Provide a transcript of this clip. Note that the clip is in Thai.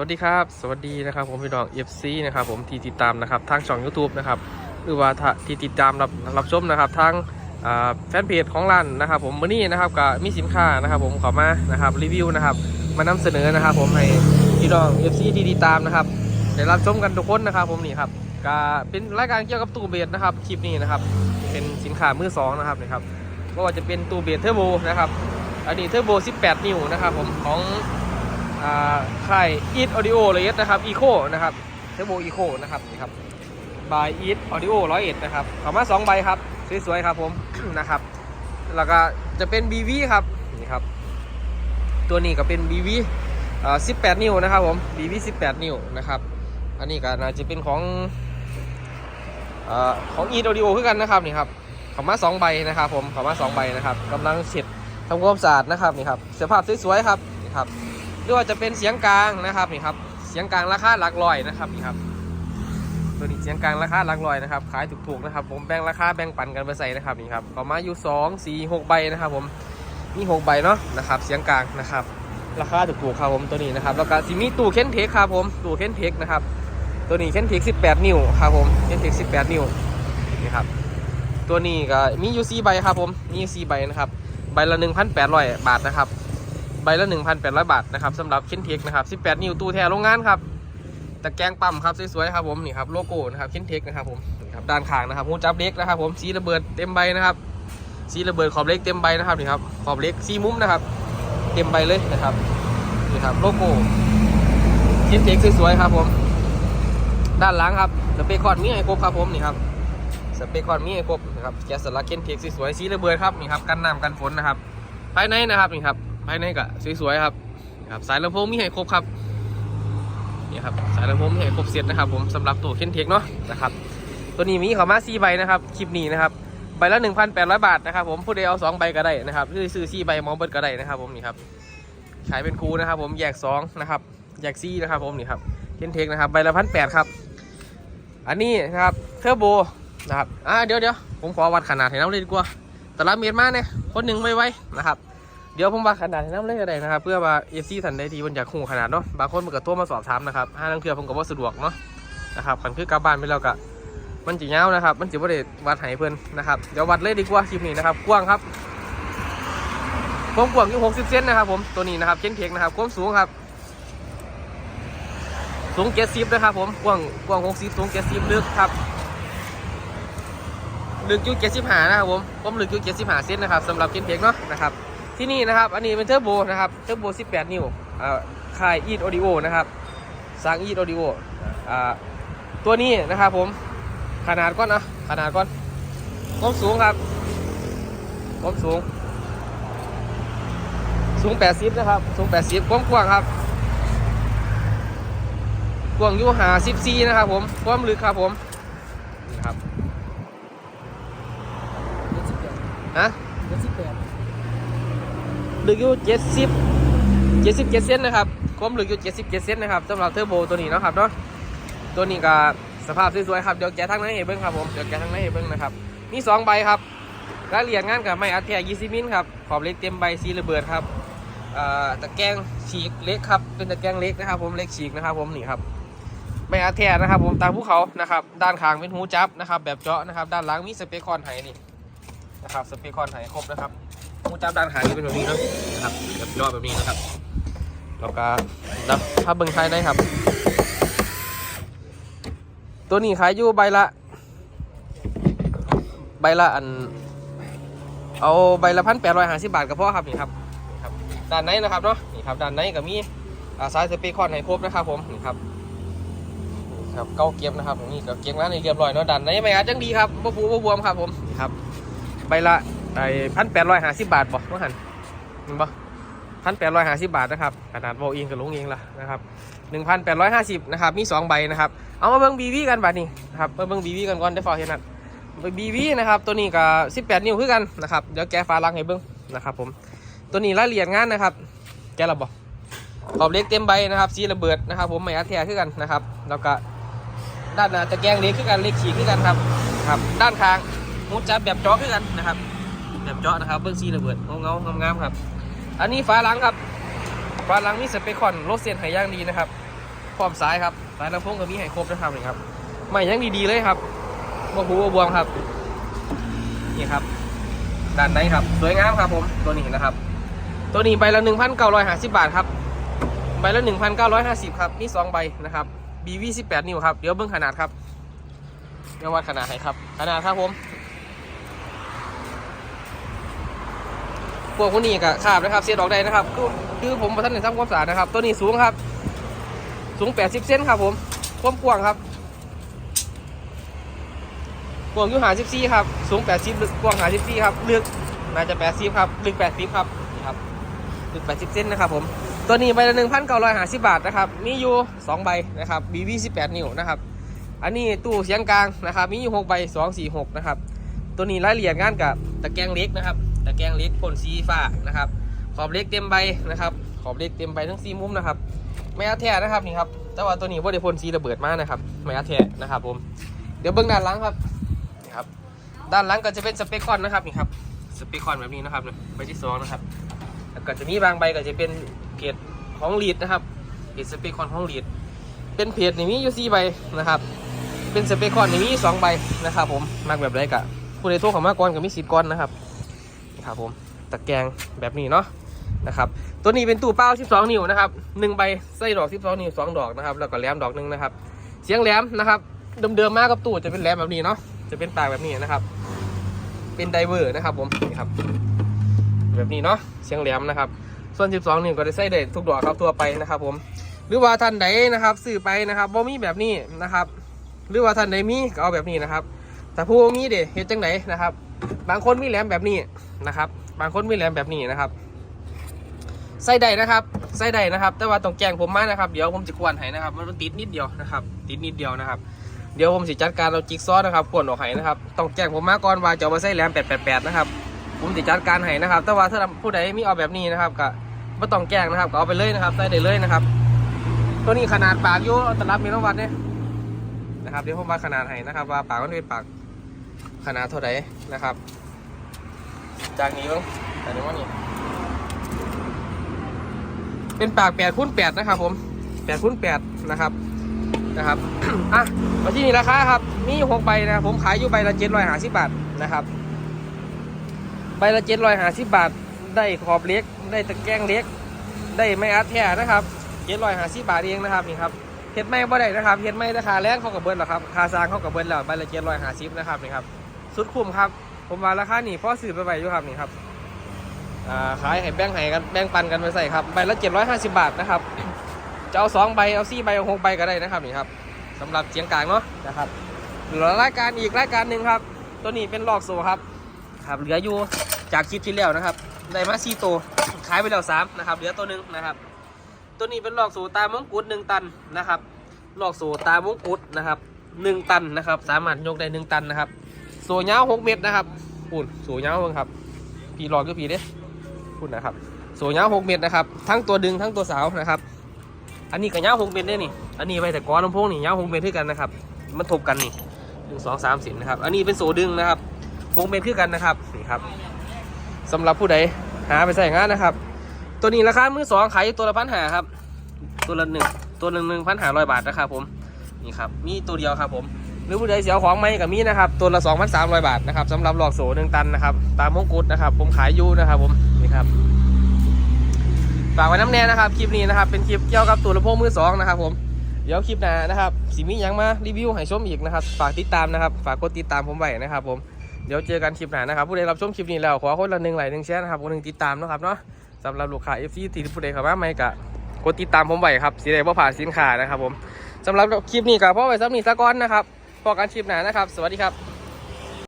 วัสดีครับ สวัสดีนะครับผมพี่น้อง FC นะครับผมที่ติดตามนะครับทางช่อง YouTube นะครับหรือว่าที่ติดตามรับรับชมนะครับทางแฟนเพจของร้านนะครับผมวันนี้นะครับก็มีสินค้านะครับผมขอมานะครับรีวิวนะครับมานำเสนอนะครับผมให้พี่น้อง FC ที่ติดตามนะครับได้รับชมกันทุกคนนะครับผมนี่ครับก็เป็นรายการเกี่ยวกับตู้เบสนะครับคลิปนี้นะครับเป็นสินค้ามือสองนะครับนี่ครับไม่ว่าจะเป็นตู้เบสเทอร์โบนะครับอันนี้เทอร์โบ 18 นิ้วนะครับผมของ อ่าค่าย Eat Audio เลยนะครับ Eco นะครับเทอร์โบ Eco นะครับนี่ครับ by Eat Audio 101นะครับเอามา2ใบครับสวยๆครับผมนะครับแล้วก็จะเป็น BV ครับนี่ครับตัวนี้ก็เป็น BV อ่า18นิ้วนะครับผม BV 18นิ้วนะครับอันนี้ก็น่าจะเป็นของอ่าของ Eat Audio คือกันนะครับนี่ครับขามา2ใบนะครับผมขามา2ใบนะครับกำลังเช็ดทำความสะอาดนะครับนี่ครับสภาพสวยๆครับนี่ครับ รือว่าจะเป็นเสียงกลางนะครับนี่ครับเสียงกลางราคาหลักร้อยนะครับนี่ครับตัวนี้เสียงกลางราคาหลักร้อยนะครับขายถูกๆนะครับ ผมแบ่งราคาแบ่งปันกันไปใส่นะครับนี่ครับก็มาอยู่2 4 6ใบนะครับ ผมมี6ใบเนาะนะครับเสียงกลางนะครับ ราคาถูกๆครับผมตัวนี้นะครับแล้วก็ซิมีตู้เค้นเทคครับผมตู้เค้นเทคนะครับตัวนี้เค้นเทค18นิ้วครับผมเค้นเทค18นิ้วนี่ครับตัวนี้ก็มีอยู่4ใบครับผมมีอยู่4ใบนะครับใบละ1,800บาทนะครับ ใบละ 1,800 บาทนะครับสำหรับเคนเทคนะครับ 18 นิ้วตู้แท้โรงงานครับตะแกรงปั๊มครับสวยๆครับผมนี่ครับโลโก้นะครับเคนเทคนะครับผมครับด้านข้างนะครับหูจับเล็กนะครับ ผมสีระเบิดเต็มใบนะครับสีระเบิดขอบเล็กเต็มใบนะครับนี่ครับขอบเล็กสีมุมนะครับ เต็มใบเลยนะครับนี่ครับโลโก้เคนเทคสวยๆครับผม ด้านหลังครับสเปคคอร์ดมีให้ครบครับผมนี่ครับสเปคคอร์ดมีให้ครบนะครับแกสลักเคนเทคสวยๆสีระเบิดครับนี่ครับกันน้ำกันฝนนะครับภายในนะครับนี่ครับ ภายในก็สวยๆครับครับ สายลำโพงมีให้ครบครับนี่ครับสายลำโพงมีให้ครบเซตนะครับผมสำหรับตัวเคนเทคเนาะนะครับตัวนี้มีข้ามา4ใบนะครับคลิปนี้นะครับใบละ 1,800 บาทนะครับผมผู้ใดเอา 2 ใบก็ได้นะครับหรือซื้อ4ใบมองเบิดก็ได้นะครับผมนี่ครับขายเป็นคูนะครับผมแยก2นะครับแยก4นะครับผมนี่ครับเคนเทคนะครับใบละพันแครับอันนี้นะครับเทอร์โบนะครับอ่าเดี๋ยวเดี๋ยวผมขอวัดขนาดให้น้ำเลยดีกว่าแตารางเมตรมาเนี่ยคนหนึ่งไม่ไหวนะครับ เดี๋ยวผมว่าขนาดให้น้ำเล่นอะไรนะครับ เพื่อว่าเอซีทันได้ทีมันอยากคู่ขนาดเนาะบางคนมันก็โทรมาสอบถามนะครับห้านังเทือผมก็ว่าสะดวกเนาะนะครับขันคือกลับบ้านไปแล้วก็มันจะยานะครับ มันจะไม่ได้วัดให้เพื่อนนะครับเดี๋ยววัดเลยดีกว่าคลิปนี้นะครับกว้างครับความกว้างอยู่60เซนนะครับ ผมตัวนี้นะครับเช่นเทกนะครับความสูงครับ สูง70นะครับ ผมกว้างกว้าง60สูง70ลึกครับลึกอยู่75นะครับผมผมลึกอยู่75เซนนะครับสำหรับเคนเทคเนาะนะครับ ที่นี่นะครับ อันนี้เป็นเทอร์โบนะครับ เทอร์โบ 18 นิ้วอ่าค่ายอีดออดิโอนะครับสร้างอีดออดิโออ่าตัวนี้นะครับผม ขนาดก้อนนะขนาดก้อนความสูงครับความสูง สูง 80 นะครับ สูง 80ความกว้างครับ กว้างอยู่54นะครับ ผม ความลึกครับผมนี่ครับฮะ ลึกอยู่เจ็ดสิบเจ็ดสิบเจ็ดเซนนะครับความลึกอยู่เจ็ดสิบเจ็ดเซนนะครับสำหรับเทอร์โบตัวนี้นะครับเนาะตัวนี้ก็สภาพสวยๆครับเดี๋ยวแกะทั้งในให้เบิ้งครับผมเดี๋ยวแกะทั้งในให้เบิ้งนะครับมีสองใบครับรายละเอียดงานกับไม้อัดแท้ยี่สิบมิลครับขอบเล็กเต็มใบสีระเบิดครับตะแกรงฉีกเล็กครับเป็นตะแกรงเล็กนะครับ ผมเล็กฉีกนะครับ ผมนี่ครับไม้อัดแท้นะครับ ผมตามภูเขานะครับด้านข้างเป็นหูจับนะครับ แบบเจาะนะครับ ด้านหลังมีสเปคคอนไห้นี่นะครับสเปคคอนไห้ครบนะครับ หูจับด้านหางนี่เป็นแบบนี้เนาะนะครับแบบยอดแบบนี้นะครับแล้วก็แล้วถ้าเบิ้งภายในครับ ตัวนี้ขายอยู่ใบละ ใบละอัน เอาใบละพันแปดร้อยห้าสิบบาทก็พอครับนี่ครับนี่ครับ ด้านในนะครับเนาะนี่ครับด้านในก็มีอ่าสายสเปคคอนให้ครบนะครับผมนี่ครับนี่ครับเก้าเก็บนะครับนี่ก็เก็บงานให้เรียบร้อยเนาะด้านในไม่อาจจังดีครับบ่ฟูบ่บวมครับผมนี่ครับ ใบละ ไอ้พันแปดร้อยห้าสิบบาทบ่ว่าหันมึงบ่พันแปดร้อยห้าสิบบาทนะครับขนาดโบเองกับลุงเองละนะครับหนึ่งพันแปดร้อยห้าสิบนะครับมีสองใบนะครับเอามาเบิ้งบีวีกันบัดนี้นะครับมาเบิ้งบีวีกันก่อนได้ฟอเห็นนะบีวีนะครับตัวนี้ก็สิบแปดนิ้วคือกันนะครับเดี๋ยวแกฟ้าลังให้เบิ้งนะครับผมตัวนี้รายละเอียดงานนะครับ แกระบอกขอบเล็กเต็มใบนะครับสีระเบิดนะครับ ผมไม่อัดแท้คือกันนะครับ แล้วก็ด้านหน้าตะแกรงเล็กคือกันเล็กฉีกคือกันครับครับ ด้านข้างมูจับแบบจาะคือกันนะครับ แบบเจาะนะครับเบื้องซีระเบิดเงาเงางามๆครับ อันนี้ฝาหลังครับฝาหลังมีสเปคคอนโรเซียนไหย่างดีนะครับพร้อมสายครับสายลำโพงก็มีให้ครบนะครับนี่ครับไม่ยังดีๆเลยครับบ่หูบ่บวมครับนี่ครับด้านในครับ สวยงามครับผมตัวนี้นะครับ ตัวนี้ใบละ1,950 บาทครับใบละ 1,950 ครับมีสองใบนะครับ BV 18 นิ้วครับ เดี๋ยวเบิ่งขนาดครับเดี๋ยววัดขนาดให้ครับ ขนาดครับผม พวกคนนี้ก็ขาบนะครับเสียดออกได้นะครับคือคือผมประทันในทำความสะอาดนะครับ ตัวนี้สูงครับ สูง 80 เซนครับผมความกว้างครับกว้างอยู่54ครับ สูง 80ลึกกว้าง54ครับลึกน่าจะ 80 ครับลึก 80 ครับนี่ครับลึก 80 เซนนะครับผมตัวนี้ใบละ1,950บาทนะครับมีอยู่2ใบนะครับ BV 18นิ้วนะครับอันนี้ตู้เสียงกลางนะครับมีอยู่6ใบ246นะครับตัวนี้รายละเอียดงานกับตะแกรงเล็กนะครับ ตะแกรงเล็กพ่นสีฟ้านะครับ ขอบเล็กเต็มใบนะครับ ขอบเล็กเต็มใบทั้งสี่มุมนะครับไม่อาแท้นะครับนี่ครับแต่ว่าตัวนี้ว่าได้พ่นสีระเบิดมากนะครับไม่อาแท้นะครับผมเดี๋ยวเบื้องด้านหลังครับนี่ครับ ด้านหลังก็จะเป็นสเปคคอนนะครับนี่ครับสเปคคอนแบบนี้นะครับนี่ยใบที่สองนะครับแล้วก็จะมีบางใบก็จะเป็นเพจของลีดนะครับเพจสเปคคอนของลีดเป็นเพจนี่มีอยู่สี่ใบนะครับเป็นสเปคคอนนี่มีอยู่สองใบนะครับผมมากแบบไรกะผู้ใดโทรเข้ามาก่อนก็มีสิทธิ์ก่อนนะครับ ครับผมตะแกรงแบบนี้เนาะนะครับตัวนี้เป็นตู้เป้า 12 นิ้วนะครับหนึ่งใบใส่ดอก 12 นิ้วสองดอกนะครับแล้วก็แหลมดอกหนึ่งนะครับเสียงแหลมนะครับเดิมๆมากกับตู้จะเป็นแหลมแบบนี้เนาะจะเป็นปากแบบนี้นะครับ เป็นไดเวอร์นะครับผมนี่ครับแบบนี้เนาะเสียงแหลมนะครับส่วน 12 นิ้วก็ได้ใส่ได้ทุกดอกครับทั่วไปนะครับผมหรือว่าท่านใดนะครับซื้อไปนะครับบ่มีแบบนี้นะครับ หรือว่าท่านใดมีก็เอาแบบนี้นะครับแต่ผู้มีเด็เฮ็ดจังไดนะครับ บางคนมีแหลมแบบนี้นะครับ บางคนมีแหลมแบบนี้นะครับ ใส่ได้นะครับ ใส่ได้นะครับ แต่ว่าต้องแจ้งผมมานะครับ เดี๋ยวผมจะกวนให้นะครับ มันติดนิดเดียวนะครับ ติดนิดเดียวนะครับ เดี๋ยวผมสิจัดการเอาจิ๊กซอนะครับกวนออกให้นะครับ ต้องแจ้งผมมาก่อนว่าจะมาใส่แหลม888นะครับ ผมจะจัดการให้นะครับ แต่ว่าถ้าผู้ใดมีเอาแบบนี้นะครับก็ไม่ต้องแจ้งนะครับก็เอาไปเลยนะครับ ใส่ได้เลยนะครับ ตัวนี้ขนาดปากยู่ตลับมีน้องวัดเนี่ยนะครับ เดี๋ยวผมวัดขนาดให้นะครับ ว่าปากมันเป็นปาก ขนาดเท่าไหร่นะครับ จากนี้มั้งแต่นี้ว่านี่เป็นปากแปดคูณแปดนะครับ ผมแปดคูณแปดนะครับนะครับอะมาที่นี่ราคาครับ มีหกใบนะผมขายอยู่ใบละเจ็ดร้อยห้าสิบบาทนะครับ ใบละเจ็ดร้อยห้าสิบบาท ได้ขอบเล็ก ได้ตะแกรงเล็ก ได้ไม่อัดแท้นะครับเจ็ดร้อยห้าสิบบาทเองนะครับนี่ครับ เฮ็ดไม่บ่ได้นะครับเฮ็ดไม่ราคาแรงเขากับเบิ้ลหรอครับคาซางเขากับเบิ้ลแล้วใบละเจ็ดร้อยห้าสิบนะครับนี่ครับสุดคุ้มครับ ผมว่าราคานี่พ่อซื้อไปไว้อยู่ครับนี่ครับอ่าขายให้แบ่งให้กันแบ่งปันกันไปใส่ครับใบละเจ็ดร้อยห้าสิบบาทนะครับจะเอาสองใบเอาสี่ใบเอาหกใบก็ได้นะครับนี่ครับสำหรับเสียงกลางเนาะนะครับเหลือรายการอีกรายการหนึ่งครับ ตัวนี้เป็นลอกโซครับครับเหลืออยู่จากคลิปที่แล้วนะครับได้มาสี่ตัวขายไปแล้วสามนะครับเหลือตัวหนึ่งนะครับ ตัวนี้เป็นหลอกสูตามงกุฎหนึ่งตันนะครับหลอกสูตามงกุฎนะครับหนึ่งตันนะครับ สามารถยกได้หนึ่งตันนะครับโซยาวหกเมตรนะครับปุ่นโซยาวเพิ่งครับพี่หลอกก็พี่เด้ปุ่นนะครับโซยาวหกเมตรนะครับ ทั้งตัวดึงทั้งตัวสาวนะครับ อันนี้ก็ยาวหกเมตรได้นี่ อันนี้ไปแต่ก้อนลำโพงนี่ยาวหกเมตรขึ้นกันนะครับ มันทบกันนี่หนึ่งสองสามสิบนะครับ อันนี้เป็นโซดึงนะครับหกเมตรขึ้นกันนะครับนี่ครับสำหรับผู้ใดหาไปใส่งานนะครับ ตัวนี้ราคามือสองขายตัวละพันหาครับ ตัวละหนึ่งตัวหนึ่งหนึ่งพันหาร้อยบาทนะครับผมนี่ครับมีตัวเดียวครับผมหรือผู้ใดเสียของไหมกับมีนะครับตัวละสองพันสามร้อยบาทนะครับสำหรับหลอกโสหนึ่งตันนะครับตามมงกุฎนะครับ ผมขายอยู่นะครับผมนี่ครับฝากไว้น้ำแน่นะครับคลิปนี้นะครับเป็นคลิปเกี่ยวกับตัวลำโพงมือสองนะครับผมเดี๋ยวคลิปหน้านะครับสิมียังมารีวิวให้ชมอีกนะครับ ฝากติดตามนะครับ ฝากกดติดตามผมไว้นะครับผมเดี๋ยวเจอกันคลิปหน้านะครับผู้ใดรับชมคลิปนี้แล้วขอคนละหนึ่งไลค์หนึ่งแชร์นะครับคนหนึ่งติดตามนะครับเนาะ สำหรับลูกค้า FC ที่ผู้ใดเข้ามาไม่กะกดติดตามผมไว้ครับสีแดงว่าผ่านสินค้านะครับผมสำหรับคลิปนี้ก็พ่อไว้สำนีสะก้อนนะครับพอการคลิปหน้านะครับ สวัสดีครับ